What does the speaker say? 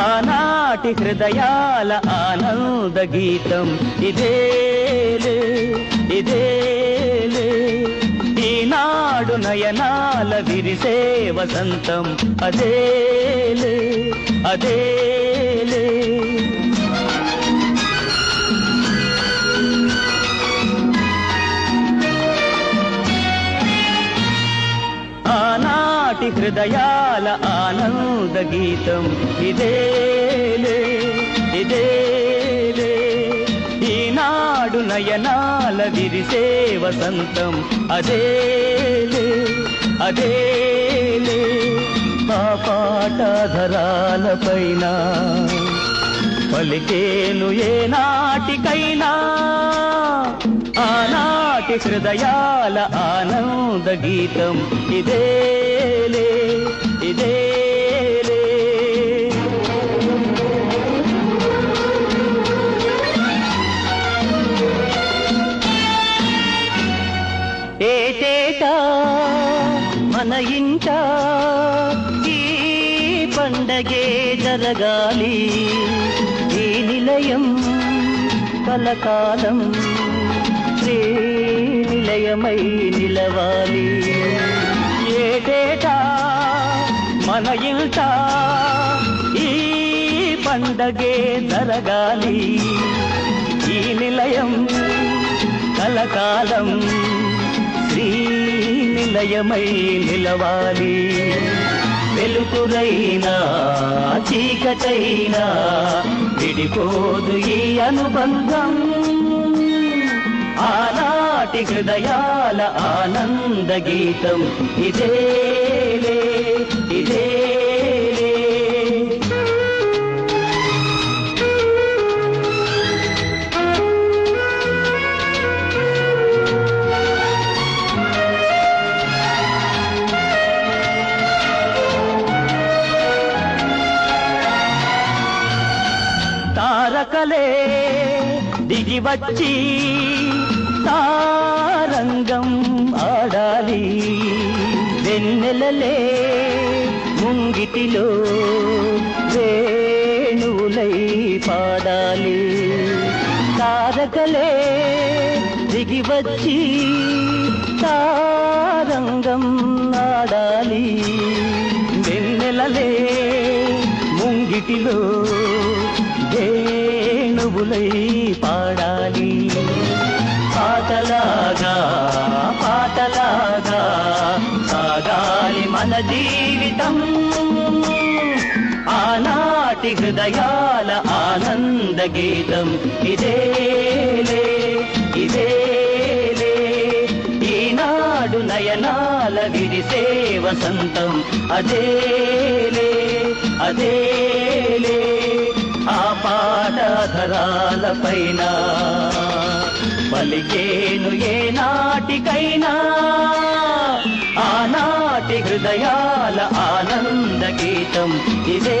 ఆనాటి హృదయాల ఆనంద గీతం ఇదేలే ఇదేలే ఈనాడు నయనాల విరిసే వసంతం అదేలే అదే హృదయాల ఆనంద గీతం. ఇదేలే ఇదేలే ఈనాడు నయనాల విరిసే వసంతం. అదేలే అదేలే ఆ పాటధరాల పైన పలికేను ఏ నాటికైనా ఆనా ఆనాటి హృదయాల ఆనంద గీతం. ఇదేలే ఇదేలే ఏటేటా మన ఇంట ఈ పండగే జరగాలి. ఈ నిలయం కలకాలం. శ్రీ నిలయమై నిలవాలి. ఏటేటా మన ఇంట ఈ పండగే జరగాలి. ఈ నిలయం కలకాలం శ్రీ నిలయమై నిలవాలి. వెలుతురైనా చీకటైనా విడిపోదు ఈ అనుబంధం. ఆనాటి హృదయాల ఆనంద గీతం. ఇదేలే ఇదేలే తారకలే దిగి వచ్చి తారంగం ఆడాలి. వెన్నెలలే ముంగిటిలో వేణువులై పాడాలి. తారకలే దిగి వచ్చి తారంగం ఆడాలి. వెన్నెలలే ముంగిటిలో వేణువులై పాడాలి. పాటలాగా పాటలాగా సాగాలి మన జీవితం. ఆనాటి హృదయాల ఆనంద గీతం ఇదేలే ఇదేలే ఈనాడు నయనాల విరిసే వసంతం అదేలే అదేలే ఆ పాట ధరాల పైన పలికేను ఏ నాటికైనా ఆనాటి హృదయాల ఆనంద గీతం ఇదే ఇదే.